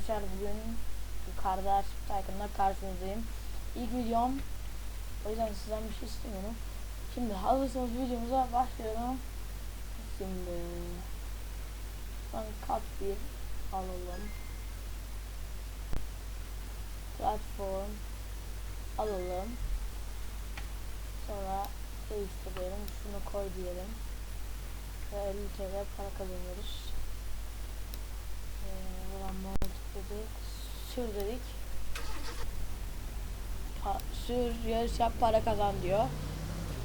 arkadaşlar bugün Kardeş Tycoon'da karşınızdayım. İlk videom. O yüzden sizden bir şey istemiyorum. Şimdi hazırsanız videomuza başlıyorum. Şimdi ben kat bir alalım. Platform alalım. Sonra değiştirelim. Şunu koy diyelim. Ve 50 TL para kazanıyoruz. Ee, dedik. Sür dedik. Pa sür, yarış yap, para kazan diyor.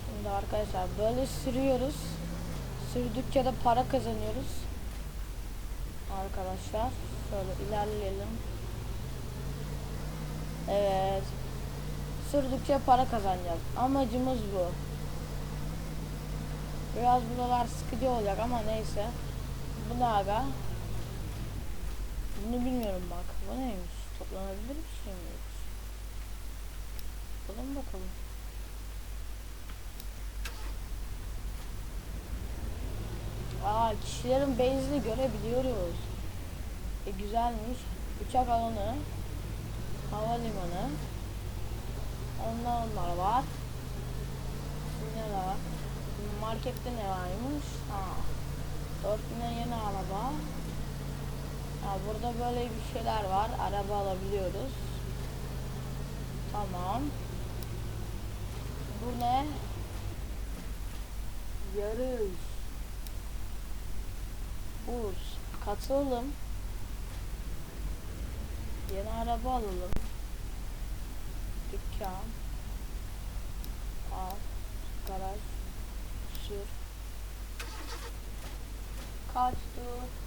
Şimdi arkadaşlar böyle sürüyoruz. Sürdükçe de para kazanıyoruz. Arkadaşlar şöyle ilerleyelim. Evet. Sürdükçe para kazanacağız. Amacımız bu. Biraz buralar sıkıcı olacak ama neyse. Bu ne aga? Bunu bilmiyorum bak. Bu neymiş? Toplanabilir bir şey mi? Bakalım bakalım. Aa kişilerin base'ini görebiliyoruz. E güzelmiş. Uçak alanı. Havalimanı. Onlar onlar var. Ne var? Markette ne varmış? Ha. 4000'e yeni araba. Ha, burada böyle bir şeyler var. Araba alabiliyoruz. Tamam. Bu ne? Yarış. Burs. Katılalım. Yeni araba alalım. Dükkan. Al. Garaj. Sür. Kaçtı.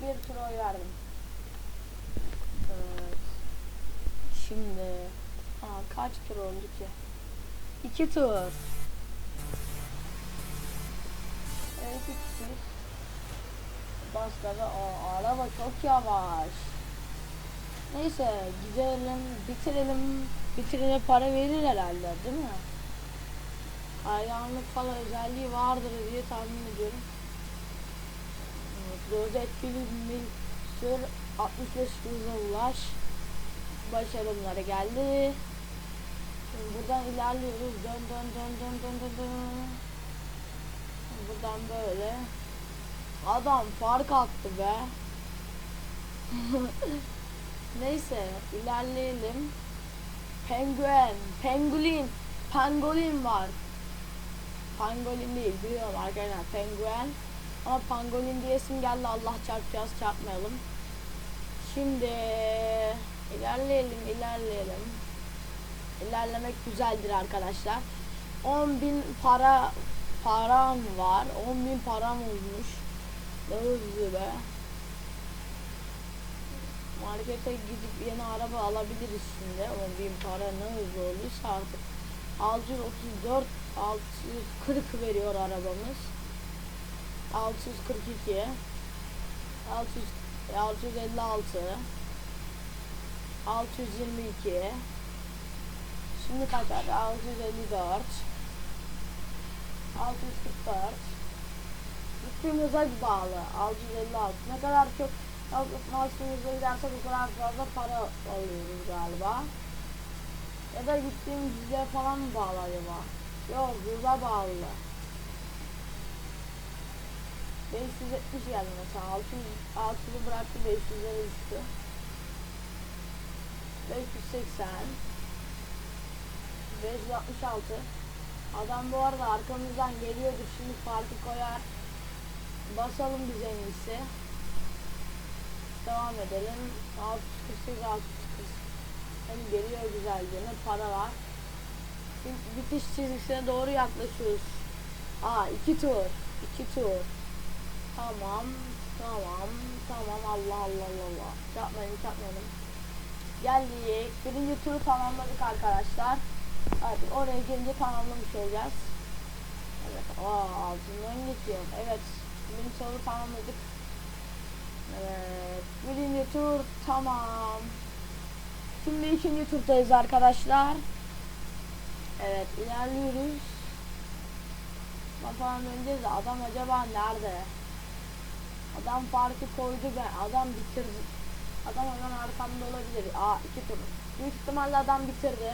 Bir tur oy verdim. Evet. Şimdi. Aa, kaç tur oldu ki? İki tur. Evet iki kişi. Bas gaza. Araba çok yavaş. Neyse gidelim bitirelim. Bitirince para verir herhalde değil mi? Hayranlık falan özelliği vardır diye tahmin ediyorum. Rozet bilimli sür 65 hıza ulaş. Başarımlara geldi. Şimdi buradan ilerliyoruz. Dön dön dön dön dön dön dön. Buradan böyle. Adam fark attı be. Neyse ilerleyelim. Penguen, pengolin, pangolin var. Pangolin değil biliyorum arkadaşlar penguen. Ama pangolin diye isim geldi Allah çarpacağız çarpmayalım. Şimdi ilerleyelim ilerleyelim. İlerlemek güzeldir arkadaşlar. 10.000 para param var. 10.000 param olmuş. Ne hızlı be. Markete gidip yeni araba alabiliriz şimdi. 10.000 para ne hızlı olduysa artık. 634 640 veriyor arabamız. 642 600 656 622 Şimdi kaç abi? 654 644 Gittiğimiz hız bağlı. 656 Ne kadar çok maksimumda gidersek o kadar fazla para alıyoruz galiba. Ya da gittiğimiz yüze falan mı bağlı acaba? Yok hıza bağlı 570 geldi mesela. 600 600'ü bıraktı 500'lere düştü. 580 566 Adam bu arada arkamızdan geliyordu şimdi farkı koyar. Basalım biz en iyisi. Devam edelim. 648 640 Hem geliyor güzelce ne para var. Şimdi bitiş çizgisine doğru yaklaşıyoruz. Aa iki tur. İki tur Tamam, tamam, tamam. Allah Allah Allah Allah. Çarpmayın, çarpmayalım. Geldik. Birinci turu tamamladık arkadaşlar. Hadi oraya gelince tamamlamış olacağız. Evet. Aa, altından geçiyor. Evet. Birinci turu tamamladık. Evet. Birinci tur tamam. Şimdi ikinci turdayız arkadaşlar. Evet ilerliyoruz. Bakalım önce de adam acaba nerede? Adam farkı koydu ben adam bitirdi Adam hemen arkamda olabilir. Aa iki tur. Büyük ihtimalle adam bitirdi.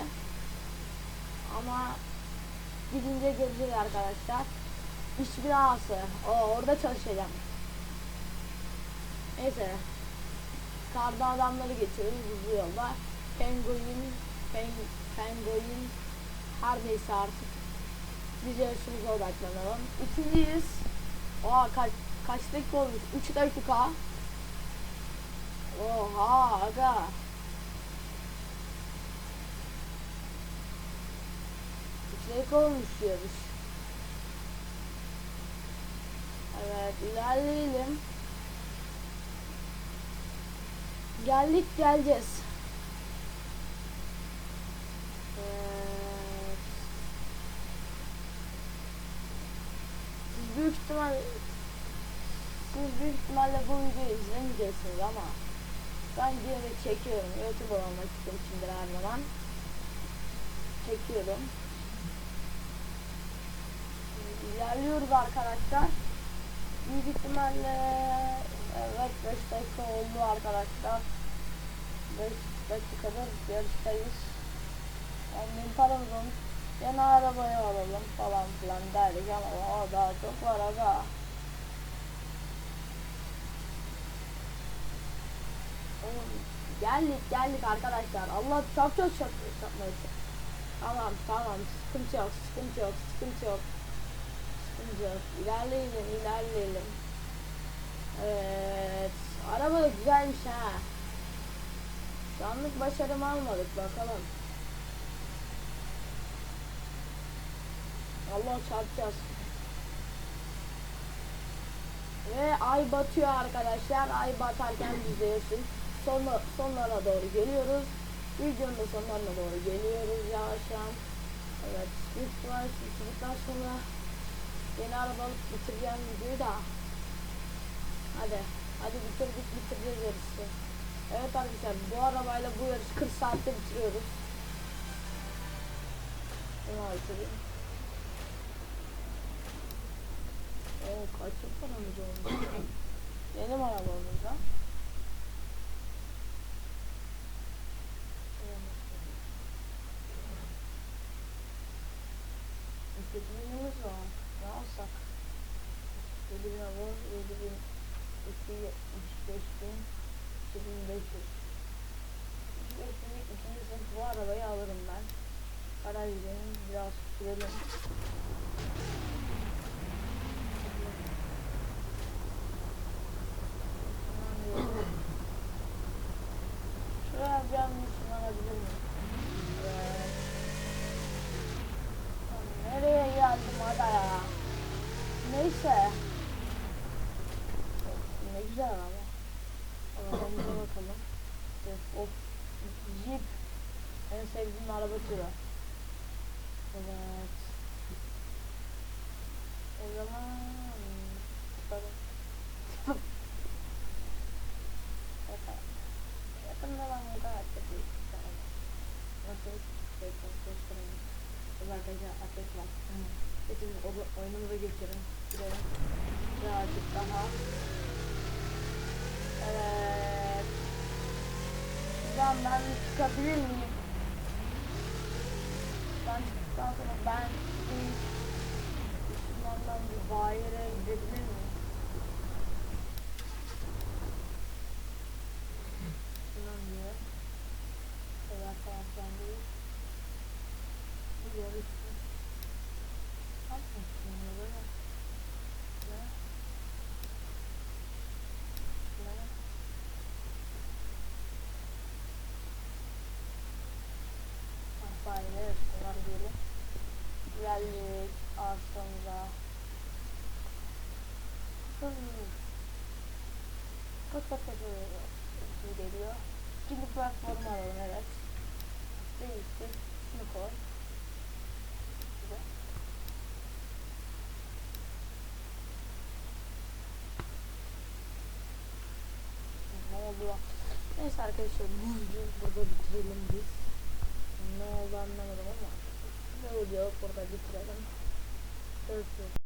Ama gidince göreceğiz arkadaşlar. İş binası. O orada çalışacağım. Neyse. Karda adamları geçiyoruz hızlı yolda. Penguin, pen, penguin her neyse artık. Biz yarışımıza odaklanalım. İkinciyiz. Oha kaç, kaç dakika olmuş? 3 dakika. Oha aga. Dakika olmuş. Evet ilerleyelim. Geldik geleceğiz. Evet. Büyük ihtimal siz büyük ihtimalle bu videoyu izlemeyeceksiniz ama ben yine de çekiyorum. YouTube olmak istemişimdir her zaman. Çekiyorum. İlerliyoruz arkadaşlar. Büyük ihtimalle evet 5 dakika oldu arkadaşlar. 5 dakikadır yarıştayız. Yani paramız olmuş. Yeni arabayı alalım falan filan derdik ama o daha çok var aga. Geldik geldik arkadaşlar. Allah çok çok çok yapmayı. Tamam tamam sıkıntı yok sıkıntı yok sıkıntı yok. Sıkıntı yok. İlerleyelim ilerleyelim. Evet. Araba da güzelmiş ha. Şu anlık başarımı almadık bakalım. Allah çarpacağız. Ve ay batıyor arkadaşlar. Ay batarken yaşın. Sonla, sonlara doğru geliyoruz. Videonun da sonlarına doğru geliyoruz yavaştan. Evet. Büyük ihtimalle çocuktan sonra yeni araba alıp bitireceğim videoyu da. Hadi. Hadi bitirdik bitireceğiz yarışı. Evet arkadaşlar bu arabayla bu yarışı 40 saatte bitiriyoruz. Bunu açayım. Oo kaç yıl paramız oldu? Benim arabamız da. İstediğimiz var. Ne alsak? 7 bin alır, 7 bin, 275 bin, 2500. 25 binlik ikinci sınıf bu arabayı alırım ben. Gidelim, biraz sürelim. Şuraya bir an ışınlanabilir miyim? Evet. Lan Nereye geldim hala ya? Neyse. Ne güzel araba. Arabamıza bakalım. Of, of. Jeep. En sevdiğim araba türü. Evet. O zaman çıkalım. Yakın- çok büyük bir tane. Nasıl? Çok göstereyim. Arkadaşlar ateş var. Oda- oyunumuza geçelim. Gidelim. Birazcık daha. Evet. Şuradan ben çıkabilir miyim? Çıktıktan sonra ben Müslümandan bir bayire gidebilir miyim? Şundan diyor. Evet taraftan değil. Ne yapmak istiyorum böyle? Ne? Ne? Ah bayire yarıştılar diyelim. Geldik arsamıza. Kaç kaç kaç oluyor? geliyor. İkinci platformu alalım evet. Değiştir. Şunu koy. Ne oldu? Neyse arkadaşlar burada bitirelim biz. Ne oldu anlamadım ama. Bu videoyu burada bitirelim. Görüşürüz.